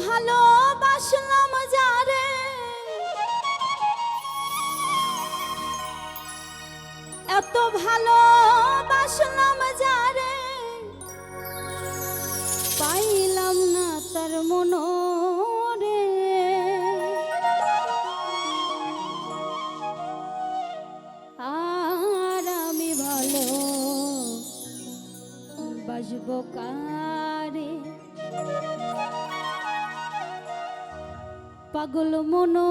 ভালোবাসলাম যারে। এত ভালোবাসলাম যারে। পাইলাম না তার মনো বাজবো কারে? পাগল মনো।